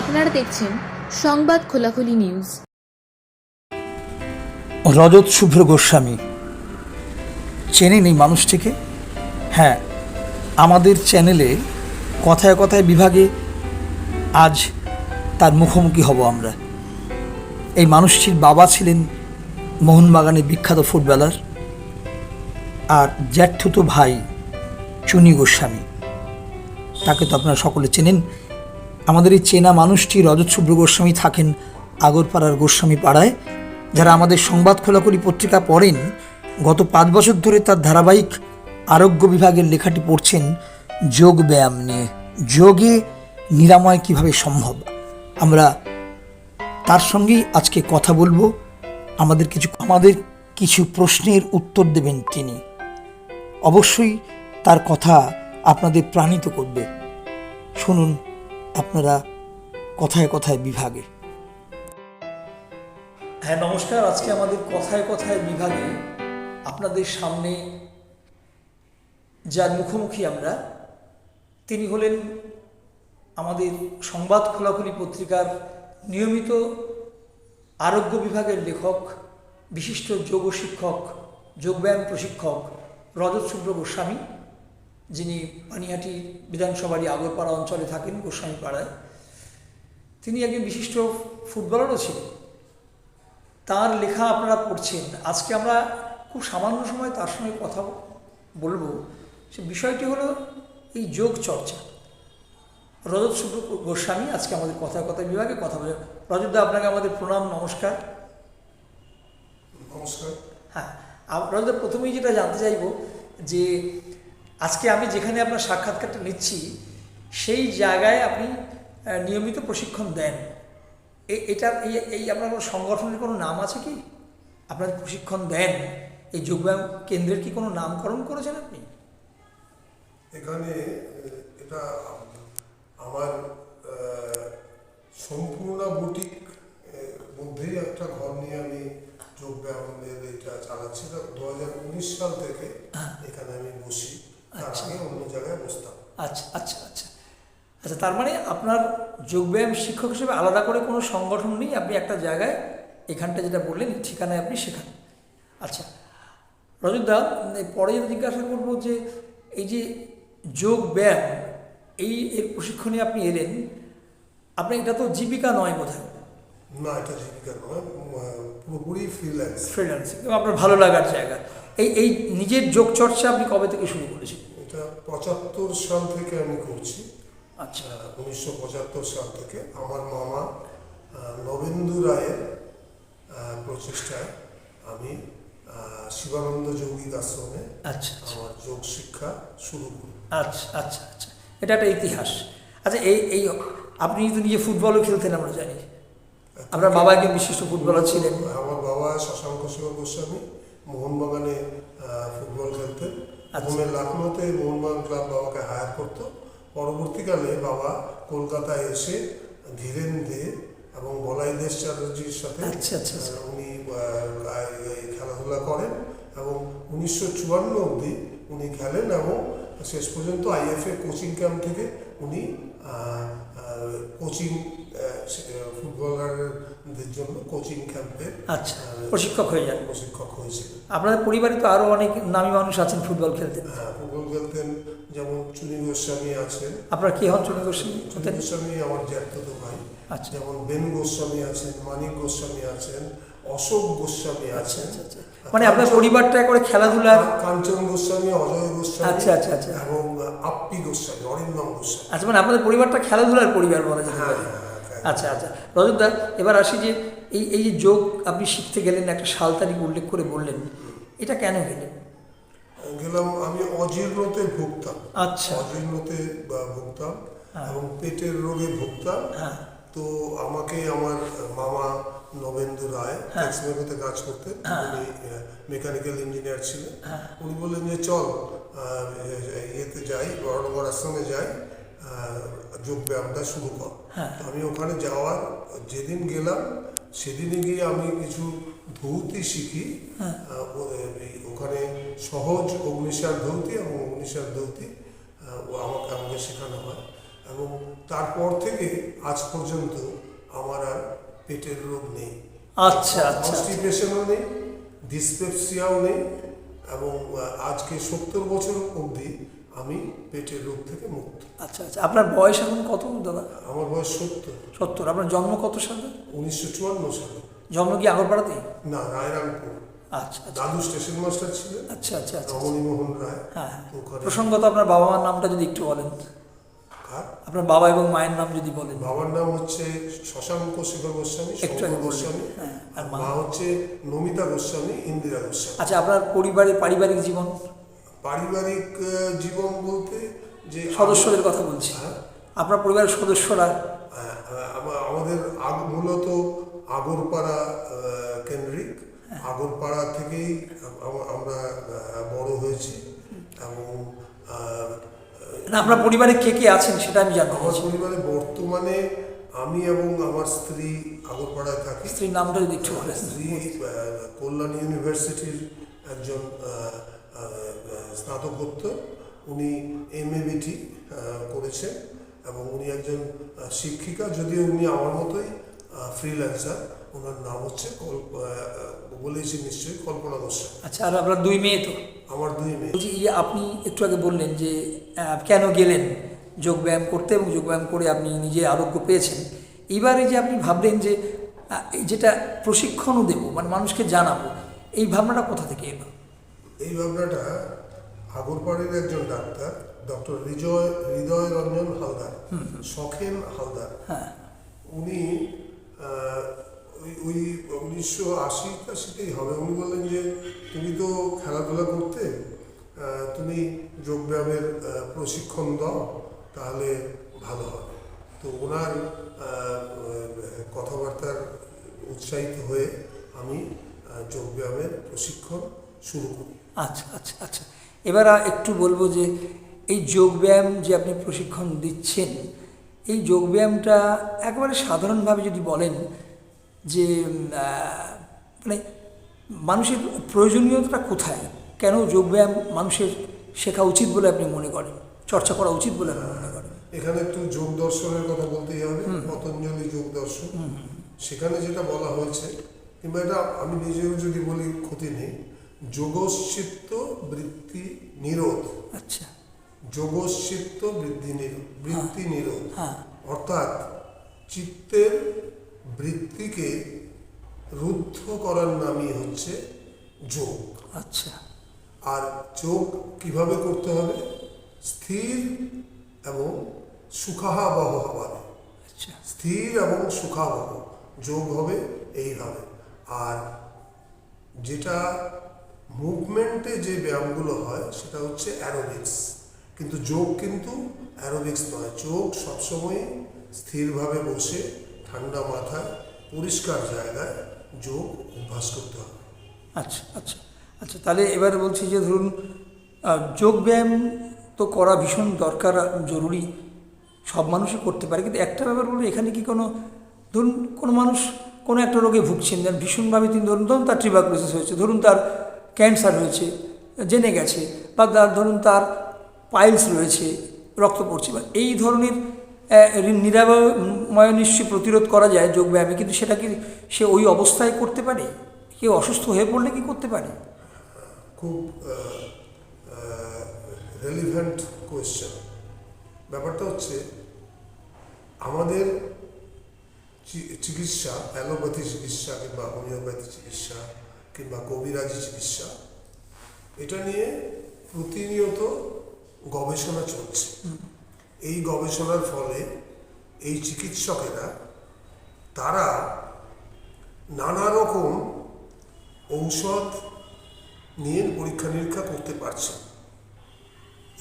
আপনারা দেখছেন সংবাদ খোলাখুলি নিউজ। রজত শুভ্র গোস্বামী, চেনেন এই মানুষটিকে? হ্যাঁ আমাদের চ্যানেলে কথায় কথায় বিভাগে আজ তার মুখোমুখি হব আমরা। এই মানুষটির বাবা ছিলেন মোহনবাগানের বিখ্যাত ফুটবলার আর জ্যাঠুতো ভাই চুনি গোস্বামী। তাকে তো আপনারা সকলে চেনেন। আমাদের এই চেনা মানুষটি রজত শুভ্র গোস্বামী থাকেন আগরপাড়ার গোস্বামী পাড়ায়। যারা আমাদের সংবাদ খোলাখুলি পত্রিকা পড়েন, গত পাঁচ বছর ধরে তার ধারাবাহিক আরোগ্য বিভাগের লেখাটি পড়ছেন যোগ ব্যায়াম নিয়ে। যোগে নিরাময় কীভাবে সম্ভব? আমরা তার সঙ্গেই আজকে কথা বলব। আমাদের কিছু আমাদের কিছু প্রশ্নের উত্তর দেবেন তিনি। অবশ্যই তার কথা আপনাদের প্রাণিত করবে। শুনুন। আপনারা কথায় কথায় বিভাগে। হ্যাঁ নমস্কার। আজকে আমাদের কথায় কথায় বিভাগে আপনাদের সামনে যার মুখোমুখি আমরা, তিনি হলেন আমাদের সংবাদ খোলাখুলি পত্রিকার নিয়মিত আরোগ্য বিভাগের লেখক, বিশিষ্ট যোগ শিক্ষক যোগব্যায়াম প্রশিক্ষক রজত শুভ্র গোস্বামী। যিনি পানিহাটি বিধানসভারই আগরপাড়া অঞ্চলে থাকেন গোস্বামী পাড়ায় তিনি একজন বিশিষ্ট ফুটবলারও ছিলেন। তার লেখা আপনারা পড়ছেন। আজকে আমরা খুব সামান্য সময় তার সঙ্গে কথা বলব। সে বিষয়টি হলো এই যোগ চর্চা। রজত শুভ্র গোস্বামী আজকে আমাদের কথা কথা বিভাগে কথা বলে রজতদা আপনাকে আমাদের প্রণাম নমস্কার। নমস্কার। হ্যাঁ রজতদা প্রথমেই যেটা জানতে চাইব যে আজকে আমি যেখানে আপনার সাক্ষাৎকারটা নিচ্ছি সেই জায়গায় আপনি নিয়মিত প্রশিক্ষণ দেন। এটা এই এই আপনার কোনো সংগঠনের কোনো নাম আছে কি? আপনার প্রশিক্ষণ দেন। এই যোগব্যায়াম কেন্দ্রের কি কোনো নামকরণ করেছেন আপনি? এখানে এটা আমার সম্পূর্ণ বুটিক মধ্যেই একটা ঘর নিয়ে আমি যোগ ব্যায়ামের এটা চালাচ্ছি। দু হাজার উনিশ সাল থেকে এখানে আমি বসি। আচ্ছা। অন্য জায়গায় বসতাম। আচ্ছা আচ্ছা আচ্ছা। আচ্ছা তার মানে আপনার যোগব্যায়াম শিক্ষক হিসেবে আলাদা করে কোনো সংগঠন নেই আপনি একটা জায়গায় এখানটা যেটা বললেন ঠিকানায় আপনি শেখান আচ্ছা রজতদা পরে যেটা জিজ্ঞাসা করব যে এই যে যোগ ব্যায়াম এই এর প্রশিক্ষণে আপনি এলেন আপনার এটা তো জীবিকা নয় বোধ হয় না এটা জীবিকা নয় পুরোপুরি ফ্রিল্যান্স ফ্রিল্যান্সিং আপনার ভালো লাগার জায়গা। এই এই নিজের যোগ চর্চা আপনি কবে থেকে শুরু করেছেন? এটা পঁচাত্তর সাল থেকে আমি করছি। আচ্ছা। উনিশশো পঁচাত্তর সাল থেকে আমার মামা নবেন্দু রায়ের প্রচেষ্টায় আমি শিবানন্দ যৌগিক আশ্রমে আচ্ছা আচ্ছা। আমার যোগ শিক্ষা শুরু করি। আচ্ছা আচ্ছা আচ্ছা। এটা একটা ইতিহাস। আচ্ছা এই এই আপনি তো নিজে ফুটবলও খেলতেন আমরা জানি। আপনার বাবা একজন বিশিষ্ট ফুটবলার ছিলেন। আমার বাবা শশাঙ্ক শিব গোস্বামী মোহনবাগানে ফুটবল খেলতেন। আচ্ছা। প্রথমে লখনৌতে মোহনবাগান ক্লাব বাবাকে হায়ার করতো পরবর্তীকালে বাবা কলকাতায় এসে ধীরেন দে এবং বলাই দেশ চ্যাটার্জির সাথে আচ্ছা, আচ্ছা, আচ্ছা। উনি খেলাধুলা করেন এবং উনিশশো চুয়ান্ন অবধি উনি খেলেন এবং শেষ পর্যন্ত আইএফএ কোচিং ক্যাম্প থেকে উনি কোচিং ফুটবলারদের জন্য কোচিং ক্যাম্পের আচ্ছা প্রশিক্ষক হয়ে যান। প্রশিক্ষক হয়েছিলেন আপনাদের পরিবারে তো আরও অনেক নামী মানুষ আছেন ফুটবল খেলতেন হ্যাঁ, ফুটবল খেলতেন যেমন চুনি গোস্বামী আছেন। আপনার কি হন চুনি গোস্বামী? চুনি গোস্বামী আমার জ্যাঠতো ভাই। আচ্ছা। যেমন বেন গোস্বামী আছেন মানিক গোস্বামী আছেন অশোক গোস্বামী আচ্ছা আছেন। আচ্ছা আচ্ছা। মানে আপনার পরিবারটা করে খেলাধুলার কাঞ্চন গোস্বামী অজয় গোস্বামী আচ্ছা, আচ্ছা, আচ্ছা। এবং আপ্পি গোস্বামী অরিন্দম গোস্বামী। আচ্ছা মানে আপনাদের পরিবারটা খেলাধুলার পরিবার বলা যেতে হ্যাঁ পারে। হ্যাঁ। আচ্ছা আচ্ছা। রজতদা এবার আসি যে এই এই যে যোগ আপনি শিখতে গেলেন একটা সাল তারিখ উল্লেখ করে বললেন এটা কেন গেলেন গেলাম আমি অজীর্ণতে ভুগতাম। আচ্ছা। অজীর্ণতে ভুগতাম হ্যাঁ। এবং পেটের রোগে ভুগতাম। হ্যাঁ। তো আমাকে আমার মামা নবেন্দু রায় হ্যাঁ। টেক্সমেকোতে কাজ করতেন। উনি মেকানিক্যাল ইঞ্জিনিয়ার ছিলেন। হ্যাঁ। উনি বললেন যে চল ইয়েতে যাই বড়নগর আশ্রমে যাই আহ, যোগ ব্যায়ামটা শুরু কর। হ্যাঁ। আমি ওখানে যাওয়ার যেদিন গেলাম সেদিনে গিয়ে আমি কিছু ধৌতি শিখি। হ্যাঁ। ওখানে সহজ অগ্নিসার ধৌতি এবং অগ্নিসার ধৌতি ও আমাকে আমাকে শেখানো হয়। এবং তারপর থেকে আজ পর্যন্ত আমার আর পেটের রোগ নেই। আচ্ছা আচ্ছা কনস্টিপেশনও নেই ডিসপেপসিয়াও নেই এবং আজকে সত্তর বছর অবধি আমি পেটের রোগ থেকে মুক্ত। আচ্ছা আচ্ছা। আপনার বয়স এখন কত দাদা? আমার বয়স সত্তর। সত্তর। আপনার জন্ম কত সালে? উনিশশো চুয়ান্ন সালে। জন্ম কি আগরপাড়াতেই না রায়রামপুর। আচ্ছা আচ্ছা। দাদু স্টেশন মাস্টার ছিলেন। আচ্ছা আচ্ছা আচ্ছা রমণীমোহন রায়। হ্যাঁ হ্যাঁ। প্রসঙ্গত আপনার বাবা মার নামটা যদি একটু বলেন। আপনার বাবা এবং মায়ের নাম যদি বলেন। বাবার নাম হচ্ছে শশাঙ্ক শেখর গোস্বামী শঙ্কর গোস্বামী। হ্যাঁ, আর? মা হচ্ছে নমিতা গোস্বামী ইন্দিরা গোস্বামী। আচ্ছা আপনার পরিবারের পারিবারিক জীবন? পারিবারিক জীবন বলতে যে সদস্যদের কথা বলছি। হ্যাঁ, আপনার পরিবারের সদস্যরা? আহ, আমাদের আগ- মূলত আগরপাড়া কেন্দ্রিক। আগরপাড়া থেকেই আমরা বড় হয়েছি এবং না আপনার পরিবারে কে কে আছেন সেটা আমি জানতে আমার পরিবারে বর্তমানে আমি এবং আমার স্ত্রী আগরপাড়ায় থাকি। স্ত্রীর নামটা যদি একটু স্ত্রী কল্যাণ ইউনিভার্সিটির একজন স্নাতকোত্তর উনি এম এ বিটি করেছেন এবং উনি একজন শিক্ষিকা যদিও উনি আমার মতোই ফ্রিল্যান্সার ওনার নাম হচ্ছে কল্প বলেছি নিশ্চয়ই কল্পনা গোস্বামী আচ্ছা আর আপনার দুই মেয়ে তো? আমার দুই মেয়ে। বলছি আপনি একটু আগে বললেন যে কেন গেলেন যোগব্যায়াম করতে এবং যোগব্যায়াম করে আপনি নিজে আরোগ্য পেয়েছেন? এবারে যে আপনি ভাবলেন যে যেটা প্রশিক্ষণও দেবো মানে মানুষকে জানাব এই ভাবনাটা কোথা থেকে এলো? এই ভাবনাটা আগরপাড়ের একজন ডাক্তার ডক্টর হৃদয় হৃদয় রঞ্জন হালদার সখেন হালদার। হ্যাঁ। উনি ওই ওই উনিশশো আশি টাশিতেই হবে। উনি বললেন যে তুমি তো খেলাধুলা করতে তুমি যোগব্যায়ামের প্রশিক্ষণ দাও তাহলে ভালো হবে। তো ওনার কথাবার্তার উৎসাহিত হয়ে আমি যোগব্যায়ামের প্রশিক্ষণ শুরু করি। আচ্ছা আচ্ছা আচ্ছা। এবার একটু বলব যে এই যোগব্যায়াম যে আপনি প্রশিক্ষণ দিচ্ছেন এই যোগব্যায়ামটা একেবারে সাধারণভাবে যদি বলেন যে মানে মানুষের প্রয়োজনীয়তাটা কোথায়? কেন যোগব্যায়াম মানুষের শেখা উচিত বলে আপনি মনে করেন? চর্চা করা উচিত বলে আপনি মনে করেন? এখানে একটু যোগ দর্শনের কথা বলতেই হবে পতঞ্জলি যোগ দর্শন। সেখানে যেটা বলা হয়েছে কিংবা এটা আমি নিজেও যদি বলি ক্ষতি নেই যোগশ্চিত্ত বৃত্তি নিরোধ। আচ্ছা। যোগশ্চিত্ত বৃদ্ধি নিরোধ বৃত্তি নিরোধ। হ্যাঁ। অর্থাৎ চিত্তের বৃত্তিকে রুদ্ধ করার নামই হচ্ছে যোগ। আচ্ছা। আর যোগ কীভাবে করতে হবে? স্থির এবং সুখাবহভাবে আচ্ছা। স্থির এবং সুখাবহ। যোগ হবে এইভাবে। আর যেটা মুভমেন্টে যে ব্যায়ামগুলো হয় সেটা হচ্ছে অ্যারোবিক্স কিন্তু যোগ কিন্তু অ্যারোবিক্স নয়। যোগ সবসময় স্থিরভাবে বসে ঠান্ডা মাথায় পরিষ্কার জায়গায় যোগ অভ্যাস করতে হবে। আচ্ছা আচ্ছা আচ্ছা তাহলে এবারে বলছি যে ধরুন আহ, যোগব্যায়াম তো করা ভীষণ দরকার জরুরি। সব মানুষই করতে পারে। কিন্তু একটা ব্যাপার বলব এখানে কি কোনো ধরুন কোনো মানুষ কোনো একটা রোগে ভুগছেন? যেন ভীষণভাবে তিনি ধরুন ধরুন তার ট্রিবাক্লোসিস হয়েছে ধরুন তার ক্যান্সার হয়েছে জেনে গেছে বা ধরুন তার পাইলস রয়েছে, রক্ত পড়ছে বা এই ধরনের নিরাময় নিশ্চয়ই প্রতিরোধ করা যায় যোগব্যায়ামে, কিন্তু সেটা কি সে ওই অবস্থায় করতে পারে? কেউ অসুস্থ হয়ে পড়লে কি করতে পারে? খুব রেলিভেন্ট কোয়েশ্চেন ব্যাপারটা হচ্ছে, আমাদের চিকিৎসা, অ্যালোপ্যাথি চিকিৎসা কিংবা হোমিওপ্যাথি চিকিৎসা কিংবা কবিরাজি চিকিৎসা, এটা নিয়ে প্রতিনিয়ত গবেষণা চলছে। এই গবেষণার ফলে এই চিকিৎসকেরা, তারা নানা রকম ঔষধ নিয়ে পরীক্ষা নিরীক্ষা করতে পারছেন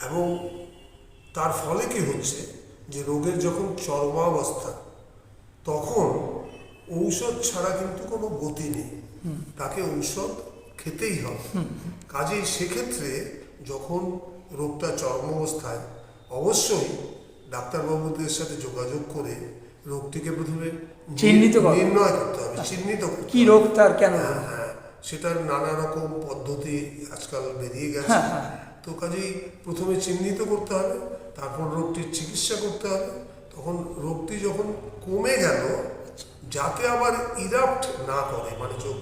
এবং তার ফলে কি হচ্ছে যে রোগের যখন চরমাবস্থা, তখন ঔষধ ছাড়া কিন্তু কোনো গতি নেই। তাকে ঔষধ খেতেই হবে। কাজেই সেক্ষেত্রে যখন রোগটা চরম অবস্থায় অবশ্যই ডাক্তারবাবুদের সাথে যোগাযোগ করে রোগটিকে প্রথমে চিহ্নিত নির্ণয় করতে হবে চিহ্নিত কি। রোগ তার কেন? হ্যাঁ, হ্যাঁ সেটার নানা রকম পদ্ধতি আজকাল বেরিয়ে গেছে। হ্যাঁ, হ্যাঁ। তো কাজেই প্রথমে চিহ্নিত করতে হবে তারপর রোগটির চিকিৎসা করতে হবে। তখন রোগটি যখন কমে গেল যাতে আবার ইরাপ্ট না করে মানে যোগ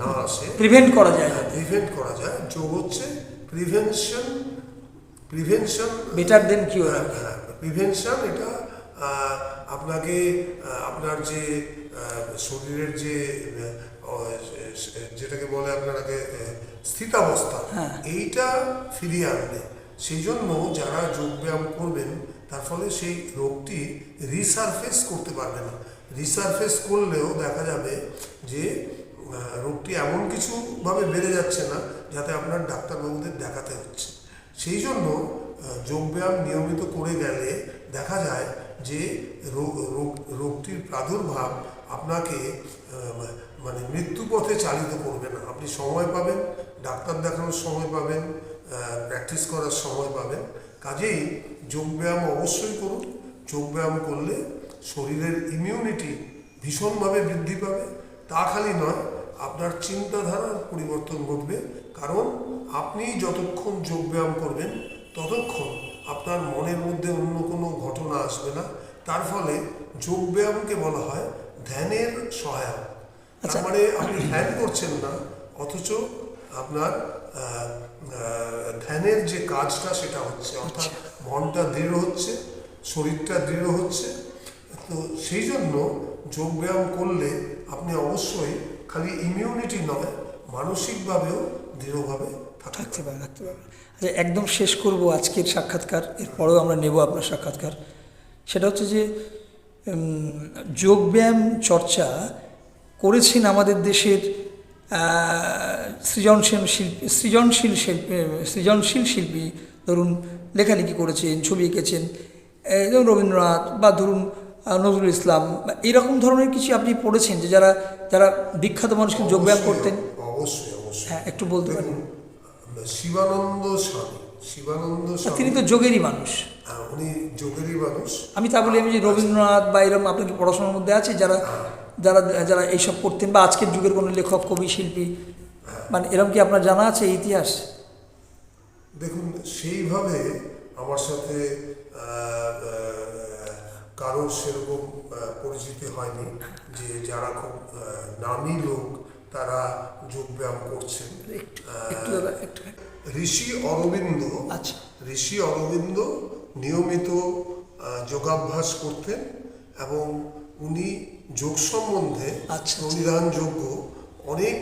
না আসে প্রিভেন্ট করা যায়। প্রিভেন্ট করা যায়। যোগ হচ্ছে prevention prevention better than cure prevention এটা আপনাকে আপনার যে শরীরের যে যেটাকে বলে আপনাকে স্থিতাবস্থা হ্যাঁ। এইটা ফিরিয়ে আনবে। সেই জন্য যারা যোগব্যায়াম করবেন তার ফলে সেই রোগটি রিসারফেস করতে পারবে না। রিসারফেস করলেও দেখা যাবে যে রোগটি এমন কিছুভাবে বেড়ে যাচ্ছে না যাতে আপনার ডাক্তারবাবুদের দেখাতে হচ্ছে। সেই জন্য যোগব্যায়াম নিয়মিত করে গেলে দেখা যায় যে, রোগ, রোগ- রোগটির প্রাদুর্ভাব আপনাকে মানে মৃত্যুপথে চালিত করবে না। আপনি সময় পাবেন, ডাক্তার দেখানোর সময় পাবেন প্র্যাকটিস করার সময় পাবেন। কাজেই যোগব্যায়াম অবশ্যই করুন। যোগব্যায়াম করলে শরীরের ইমিউনিটি ভীষণভাবে বৃদ্ধি পাবে। তা খালি নয় আপনার চিন্তাধারার পরিবর্তন ঘটবে। কারণ আপনি যতক্ষণ যোগব্যায়াম করবেন ততক্ষণ আপনার মনের মধ্যে অন্য কোনো ঘটনা আসবে না। তার ফলে যোগব্যায়ামকে বলা হয় ধ্যানের সহায়ক। আচ্ছা। তার মানে আপনি ধ্যান করছেন না অথচ আপনার ধ্যানের যে কাজটা সেটা হচ্ছে অর্থাৎ মনটা দৃঢ় হচ্ছে শরীরটা দৃঢ় হচ্ছে তো সেই জন্য যোগব্যায়াম করলে আপনি অবশ্যই খালি ইমিউনিটি নয় মানসিকভাবেও দৃঢ়ভাবে থাকতে পারে থাকতে পারে আচ্ছা একদম শেষ করব আজকের সাক্ষাৎকার এরপরেও আমরা নেব আপনার সাক্ষাৎকার। সেটা হচ্ছে যে যোগব্যায়াম চর্চা করেছেন আমাদের দেশের সৃজনশীল শিল্পী সৃজনশীল শিল্পী সৃজনশীল শিল্পী ধরুন লেখালেখি করেছেন ছবি এঁকেছেন যেমন রবীন্দ্রনাথ বা ধরুন নজরুল ইসলাম এরকম ধরনের কিছু আপনি পড়েছেন যে যারা যারা বিখ্যাত মানুষকে যোগব্যায়াম করতেন? অবশ্যই অবশ্যই। হ্যাঁ একটু বলতে পারেন। শিবানন্দ স্বামী শিবানন্দ আর তিনি তো যোগেরই মানুষ। উনি যোগেরই মানুষ। আমি তা বলি আমি যে রবীন্দ্রনাথ বা এরকম আপনার কি পড়াশোনার মধ্যে আছে যারা যারা যারা এইসব করতেন বা আজকের যুগের কোনো লেখক কবি শিল্পী মানে এরকম কি আপনার জানা আছে ইতিহাস? দেখুন সেইভাবে আমার সাথে কারোর সেরকম পরিচিতি হয়নি যে যারা খুব নামী লোক তারা যোগব্যায়াম করছেন। ঋষি অরবিন্দ আচ্ছা। ঋষি অরবিন্দ নিয়মিত যোগাভ্যাস করতেন এবং উনি যোগ সম্বন্ধে আচ্ছা। প্রণিধানযোগ্য অনেক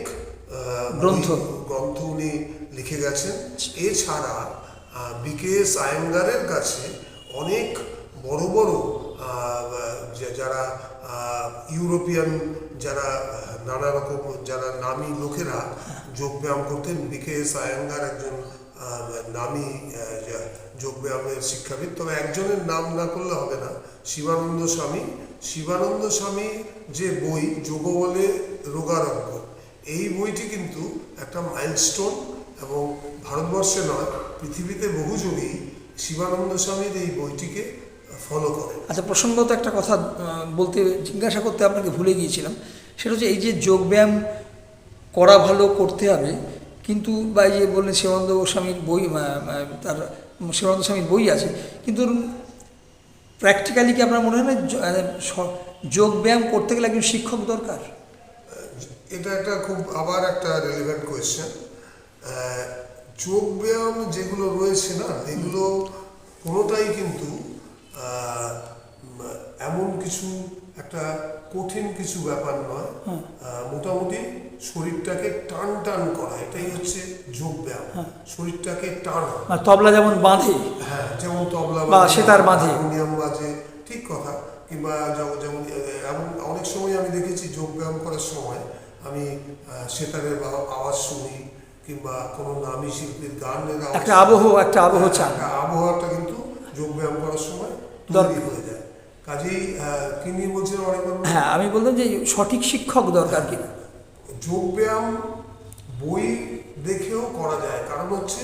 গ্রন্থ। গ্রন্থ উনি লিখে গেছেন। এছাড়া বিকেএস আয়েঙ্গারের কাছে অনেক বড় বড় যারা ইউরোপিয়ান যারা, নানা রকম যারা নামী লোকেরা যোগব্যায়াম করতেন, বিকেএস আয়েঙ্গার একজন নামী যোগব্যায়ামের শিক্ষাবিদ। তবে একজনের নাম না করলে হবে না, শিবানন্দ স্বামী। শিবানন্দ স্বামী যে বই যোগ বলে রোগারোগ্য, এই বইটি কিন্তু একটা মাইলস্টোন এবং ভারতবর্ষে নয়, পৃথিবীতে বহু যোগী শিবানন্দ স্বামীর এই বইটিকে ফলো করে। আচ্ছা প্রসঙ্গত একটা কথা বলতে জিজ্ঞাসা করতে আপনাকে ভুলে গিয়েছিলাম। সেটা হচ্ছে এই যে যোগব্যায়াম করা ভালো করতে হবে কিন্তু বা এই যে বললেন শিবানন্দ গোস্বামীর বই তার শিবানন্দ স্বামীর বই আছে কিন্তু প্র্যাকটিক্যালি কি আপনার মনে হয় না যোগব্যায়াম করতে গেলে একজন শিক্ষক দরকার? এটা একটা খুব আবার একটা রেলিভেন্ট কোয়েশ্চেন যোগব্যায়াম যেগুলো রয়েছে না এগুলো কোনোটাই কিন্তু এমন কিছু একটা কঠিন কিছু ব্যাপার নয়। মোটামুটি শরীরটাকে টান টান করা এটাই হচ্ছে যোগ ব্যায়াম। শরীরটাকে টান। তবলা যেমন বাঁধে হ্যাঁ যেমন তবলা বা সেতার বাঁধে। হারমোনিয়াম বাজে ঠিক কথা। কিংবা যেমন এমন অনেক সময় আমি দেখেছি যোগ ব্যায়াম করার সময় আমি সেতারের বা- আওয়াজ শুনি কিংবা কোনো নামী শিল্পীর গানের একটা আবহ একটা আবহ চান। একটা আবহাওয়াটা কিন্তু যোগ ব্যায়াম করার সময় তৈরি হয়ে যায়। কাজেই তিনি বলছেন অনেকবার হ্যাঁ আমি বললাম যে সঠিক শিক্ষক দরকার কিনা? যোগব্যায়াম বই দেখেও করা যায়। কারণ হচ্ছে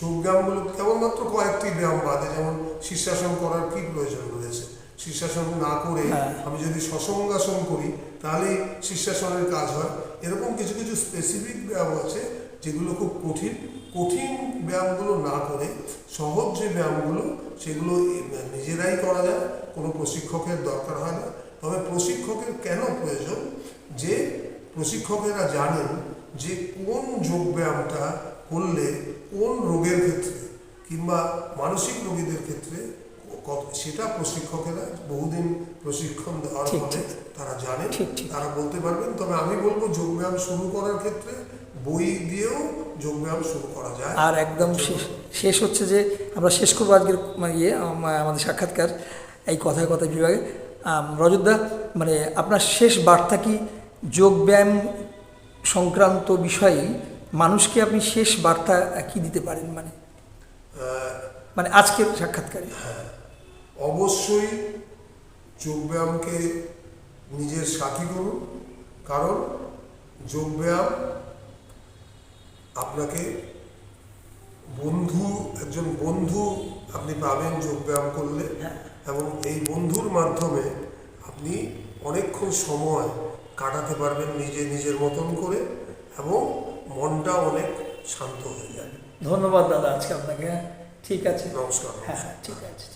যোগব্যায়ামগুলো কেবলমাত্র কয়েকটি ব্যায়াম বাদে যেমন শীর্ষাসন করার কি প্রয়োজন রয়েছে? শীর্ষাসন না করে হ্যাঁ। আমি যদি সসঙ্গাসন করি তাহলেই শীর্ষাসনের কাজ হয়। এরকম কিছু কিছু স্পেসিফিক ব্যায়াম আছে যেগুলো খুব কঠিন কঠিন ব্যায়ামগুলো না করে সহজ যে ব্যায়ামগুলো সেগুলো নিজেরাই করা যায় কোনো প্রশিক্ষকের দরকার হয় না। তবে প্রশিক্ষকের কেন প্রয়োজন? যে প্রশিক্ষকেরা জানেন যে কোন যোগ ব্যায়ামটা করলে কোন রোগের ক্ষেত্রে কিংবা মানসিক রোগীদের ক্ষেত্রে সেটা প্রশিক্ষকেরা বহুদিন প্রশিক্ষণ দেওয়ার ফলে তারা জানেন। তারা বলতে পারবেন। তবে আমি বলব যোগব্যায়াম শুরু করার ক্ষেত্রে বই দিয়েও যোগব্যায়াম শুরু করা যায়। আর একদম শেষ হচ্ছে যে আমরা শেষ করব আজকের মানে ইয়ে আমাদের সাক্ষাৎকার এই কথায় কথায় বিভাগে। রজতদা মানে আপনার শেষ বার্তা কি যোগব্যায়াম সংক্রান্ত বিষয়ে মানুষকে আপনি শেষ বার্তা কি দিতে পারেন? মানে মানে আজকের সাক্ষাৎকারে। অবশ্যই যোগব্যায়ামকে নিজের সাথী করুন। কারণ যোগব্যায়াম আপনাকে বন্ধু একজন বন্ধু আপনি পাবেন যোগব্যায়াম করলে এবং এই বন্ধুর মাধ্যমে আপনি অনেকক্ষণ সময় কাটাতে পারবেন নিজে নিজের মতন করে এবং মনটা অনেক শান্ত হয়ে যাবে। ধন্যবাদ দাদা আজকে আপনাকে। হ্যাঁ ঠিক আছে। নমস্কার হ্যাঁ হ্যাঁ ঠিক আছে